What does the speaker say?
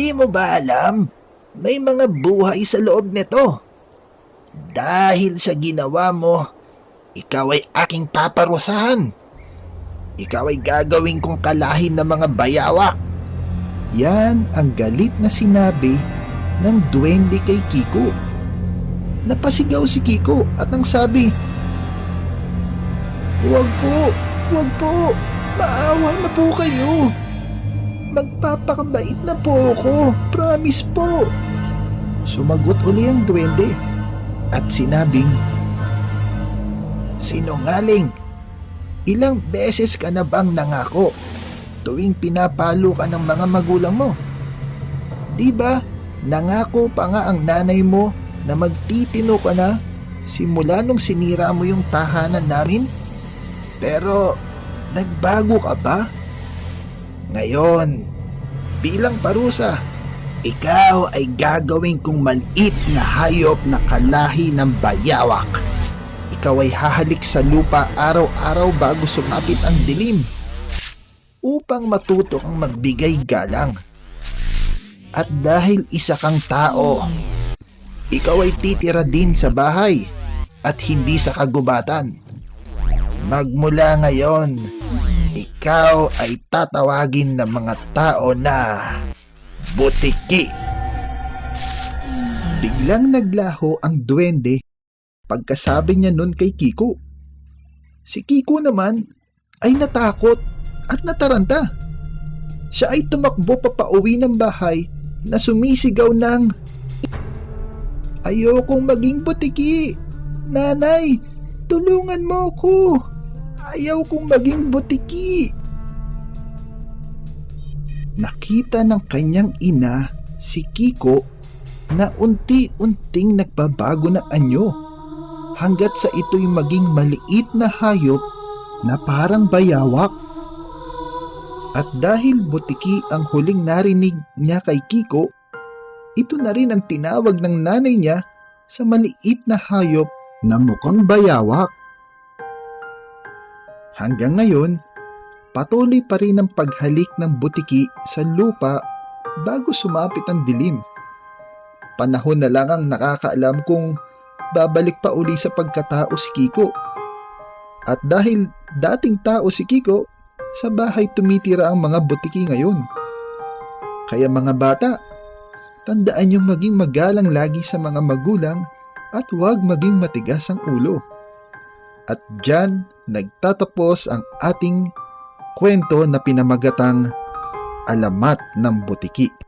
Hindi mo ba alam? May mga buhay sa loob nito. Dahil sa ginawa mo, ikaw ay aking paparusahan. Ikaw ay gagawin kong kalahin ng mga bayawak. Yan ang galit na sinabi ng duwende kay Kiko. Napasigaw si Kiko at nang sabi, Huwag po, huwag po, maawa na po kayo. Magpapakabait na po ako, promise po. Sumagot uli ang duwende at sinabing, Sinungaling! Ilang beses ka na bang nangako tuwing pinapalo ka ng mga magulang mo? Di ba, nangako pa nga ang nanay mo na magtitino ka na simula nung sinira mo yung tahanan namin? Pero, nagbago ka ba? Ngayon, bilang parusa, ikaw ay gagawin kong maliit na hayop na kalahi ng bayawak. Ikaw ay hahalik sa lupa araw-araw bago sumapit ang dilim upang matuto kang magbigay galang. At dahil isa kang tao, ikaw ay titira din sa bahay at hindi sa kagubatan. Magmula ngayon, ikaw ay tatawagin ng mga tao na butiki. biglang naglaho ang duwende pagkasabi niya nun kay Kiko. Si Kiko naman ay natakot at nataranta. Siya ay tumakbo papauwi ng bahay na sumisigaw ng Ayokong maging butiki. Nanay, tulungan mo ko. Ayaw kong maging butiki. Nakita ng kanyang ina si Kiko na unti-unting nagbabago na anyo hanggat sa ito'y maging maliit na hayop na parang bayawak. At dahil butiki ang huling narinig niya kay Kiko, ito na rin ang tinawag ng nanay niya sa maliit na hayop na mukhang bayawak. Hanggang ngayon, patuloy pa rin ang paghalik ng butiki sa lupa bago sumapit ang dilim. Panahon na lang ang nakakaalam kung babalik pa uli sa pagkatao si Kiko. At dahil dating tao si Kiko, sa bahay tumitira ang mga butiki ngayon. Kaya mga bata, tandaan niyong maging magalang lagi sa mga magulang at huwag maging matigas ang ulo. At dyan nagtatapos ang ating kwento na pinamagatang Alamat ng Butiki.